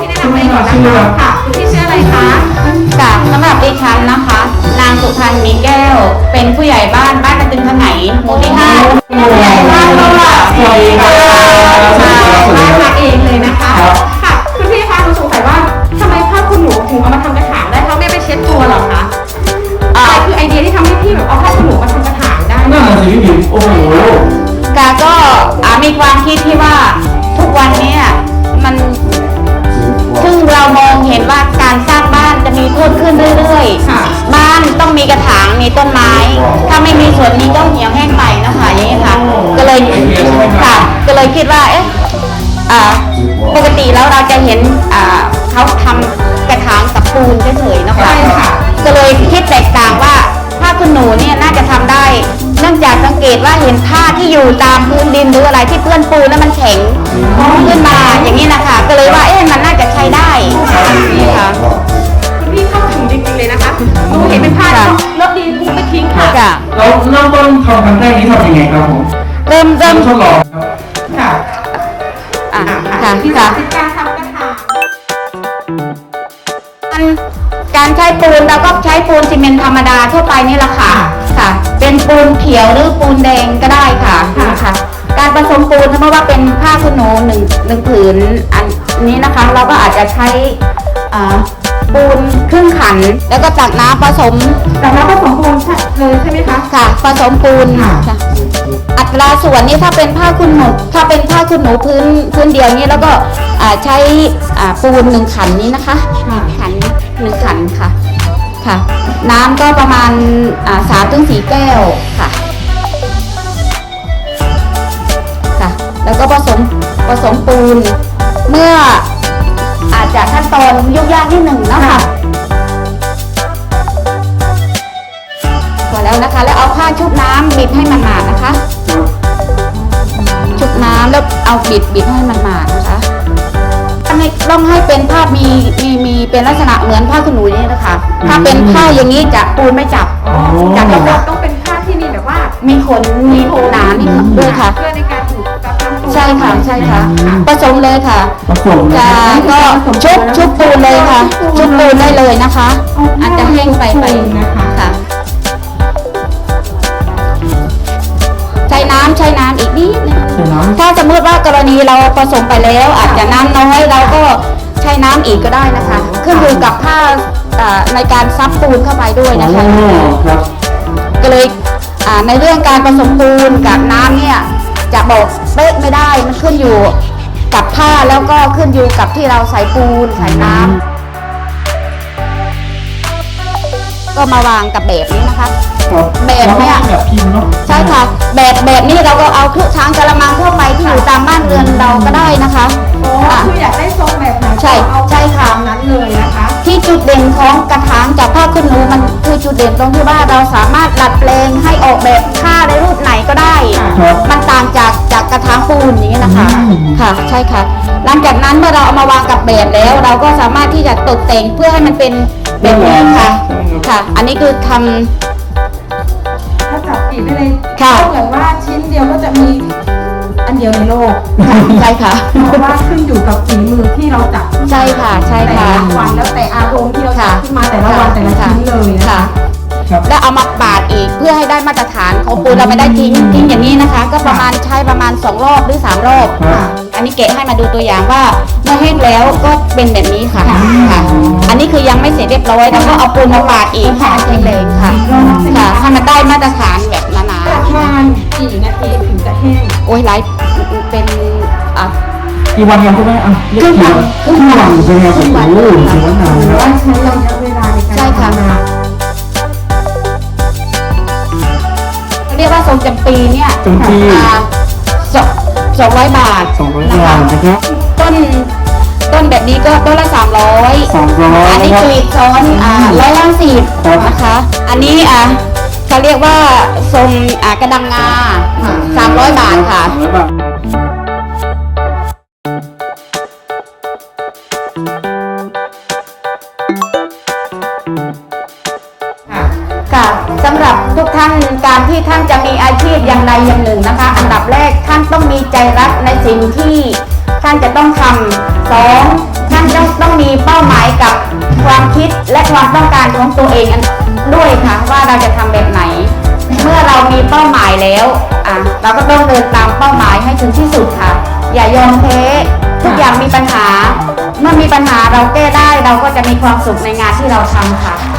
ที่แนะนำตัวเองก่อนนะคะค่ะคุณที่ชื่ออะไรคะค่ะสำหรับดิฉันนะคะ นางสุพรรณมีแก้ว เป็นผู้ใหญ่บ้านบ้านกระตึงขไหนหมู่ที่ห้า มีเพิ่มขึ้นเรื่อยๆบ้านต้องมีกระถางมีต้นไม้ ถ้าไม่มีส่วนนี้ก็เหี่ยวแห้งไปนะคะอย่างนี้ยค่ะ ก็เลยค่ะก็เลยคิดว่าเอ๊ะอ่าปกติแล้วเราจะเห็นอ่าเขาทำกระถางกับปูนเฉยๆนะคะใช่ค่ะ ก็เลยคิดแตกต่างว่าผ้าคุณหนูเนี่ยน่าจะทำได้ เนื่องจากสังเกตว่าเห็นผ้าที่อยู่ตามพื้นดินหรืออะไรที่เปื้อนปูนแล้วมันแข็งขึ้นมาอย่างนี้นะคะ ก็เลยว่าเอ๊ะมันน่าจะใช้ได้นี่ค่ะ หนูเห็นเป็นผ้าค่ะลบดีทิ้งไม่ทิ้งค่ะ ค่ะเราเริ่มต้นทำครั้งแรกนี้ทำยังไงครับผมเริ่มเริ่มทดลองครับค่ะอะค่ะค่ะที่ค่ะสาธิตการทำกระถางการการใช้ปูนเราก็ใช้ปูนซีเมนต์ธรรมดาทั่วไปนี่แหละค่ะ ค่ะ เป็นปูนเขียวหรือปูนแดงก็ได้ค่ะค่ะ การผสมปูนถ้าว่าเป็นผ้าขนหนูหนึ่งหนึ่งผืนอันนี้นะคะ เราก็อาจจะใช้อ่า ปูนครึ่งขัน แล้วก็ตักน้ำผสมแต่เราผสมปูนใช่เลยใช่ไหมคะ ค่ะ ผสมปูนค่ะค่ะอัตราส่วนนี้ถ้าเป็นผ้าคุณหนูถ้าเป็นผ้าคุณหนูพื้นพื้นเดียวนี้แล้วก็อ่าใช้อ่าปูนหนึ่งขันนี้นะคะขันหนึ่งขันค่ะค่ะ น้ำก็ประมาณอ่าสามถึงสี่แก้วค่ะค่ะ แล้วก็ผสมผสมปูนเมื่ออาจจะขั้น ตอนยุ่งยากนิดหนึ่งเนาะค่ะพอแล้วนะคะ แล้วเอาผ้าชุบน้ำบิดให้มันหมาดนะคะ ชุบน้ำแล้วเอาบิดบิดให้มันหมาดนะคะต้องให้ต้องให้เป็นผ้ามีมีมีเป็นลักษณะเหมือนผ้าขนหนูนี่นะคะ ถ้าเป็นผ้าอย่างนี้จะปูนไม่จับอ๋อจับแต่แล้วว่าก็ต้องเป็นผ้าที่มีแบบว่า มีขนมีหนานี่ค่ะด้วยค่ะ ค่ะใช่ค่ะผสมเลยค่ะผสมนะจะครับก็ชุบชุบปูนเลยค่ะ ชุบปูนได้เลยนะคะ อาจจะแห้งไปไปนะคะค่ะใช้น้ำใช้น้ำอีกนิดนึงใส่น้ถ้าสมมติว่ากรณีเราผสมไปแล้ว อาจจะน้ำน้อยเราก็ใช้น้ำอีกก็ได้นะคะขึ้นอยู่กับผ้าอ่าในการซับปูนเข้าไปด้วยำนะคะอ๋อครับก็เลยอ่าในเรื่องการผสมปูนกับน้ำเนี่ยจะบอก เป๊ะไม่ได้มันขึ้นอยู่กับผ้าแล้วก็ขึ้นอยู่กับที่เราใส่ปูนใส่น้ำก็มาวางกับแบบนี้นะคะครับแบบเนี้ยแบบพิมพ์เนาะใช่ค่ะ แบบแบบนี้เราก็เอาเครื่องช้างกระมังทั่วไปที่อยู่ตามบ้านเรือนเราก็ได้นะคะโอ้คืออยากได้ทรงแบบไหนใช่ก็เอาใช่ค่ะตามนั้นเลยนะคะ ที่จุดเด่นของกระถางจากผ้าคุณหนูมันคือจุดเด่นตรงที่ว่าเราสามารถดัดแปลงให้ออกแบบผ้า ครับมันต่างจากจากกระถางปูนอย่างนี้นะคะอืม ค่ะ ใช่ค่ะ หลังจากนั้นเมื่อเราเอามาวางกับแบบแล้ว เราก็สามารถที่จะตกแต่งเพื่อให้มันเป็นแบบนี้ค่ะค่ะ อันนี้คือทำ ถ้าจับปีกได้เลยค่ะ ก็เหมือนว่าชิ้นเดียวก็จะมีอันเดียวในโลก ใช่ค่ะ เพราะว่าขึ้นอยู่กับฝีมือที่เราจับใช่ค่ะใช่แต่ค่ะละวันแล้วแต่อารมณ์ที่เราจัค่ะบขึ้นมาแต่ละวันแต่ละชิ้นเลยนะค่ะ คะครับแล้วเอามาปาดอีกเพื่อให้ได้มาตรฐานของปูนเราไม่ได้ทิ้งทิ้งอย่างนี้นะคะ ก็ประมาณใช้ประมาณ 2 รอบหรือ 3 รอบครับอันนี้เกะให้มาดูตัวอย่างว่าเมื่อแห้งแล้วก็เป็นแบบนี้ค่ะค่ะ อันนี้คือยังไม่เสร็จเรียบร้อยแล้วก็เอาปูนมาปาดอีกให้มันแข็งแรงค่ะค่ะให้มันได้มาตรฐานแบบหนาประมาณกี่นาทีถึงจะแห้งๆโอ้ยไลฟ์เป็นอะ กี่วันครับคุณแม่อะเรียกกี่วัน ครึ่งวันใช่ไหมครับครึ่งวันโอ้โหถือว่านานหรือนะว่าใช้ระยะเวลาในการใช่ค่ะ ทำงาน ทรงจำปีเนี่ยจำปีอ่าสองสองร้อยบาทสองร้อยบาทนะครับต้นต้นแบบนี้ก็ต้นละสามร้อยสองร้อยอันนี้นะครับ กรีดซ้อนอ่าร้อยห้าสิบครับ นะคะ อันนี้อะเขาเรียกว่าทรงอ่ากระดังงาสามร้อยบาทค่ะสองร้อยบาท อย่างใดอย่างหนึ่งนะคะ อันดับแรกท่านต้องมีใจรักในสิ่งที่ท่านจะต้องทำสองท่านต้องต้องมีเป้าหมายกับความคิดและความต้องการของตัวเองด้วยค่ะว่าเราจะทำแบบไหน เมื่อเรามีเป้าหมายแล้วอะเราก็ต้องเดินตามเป้าหมายให้ถึงที่สุดค่ะ อย่ายอมแพ้ทุกอย่างมีปัญหา เมื่อมีปัญหาเราแก้ได้เราก็จะมีความสุขในงานที่เราทำค่ะ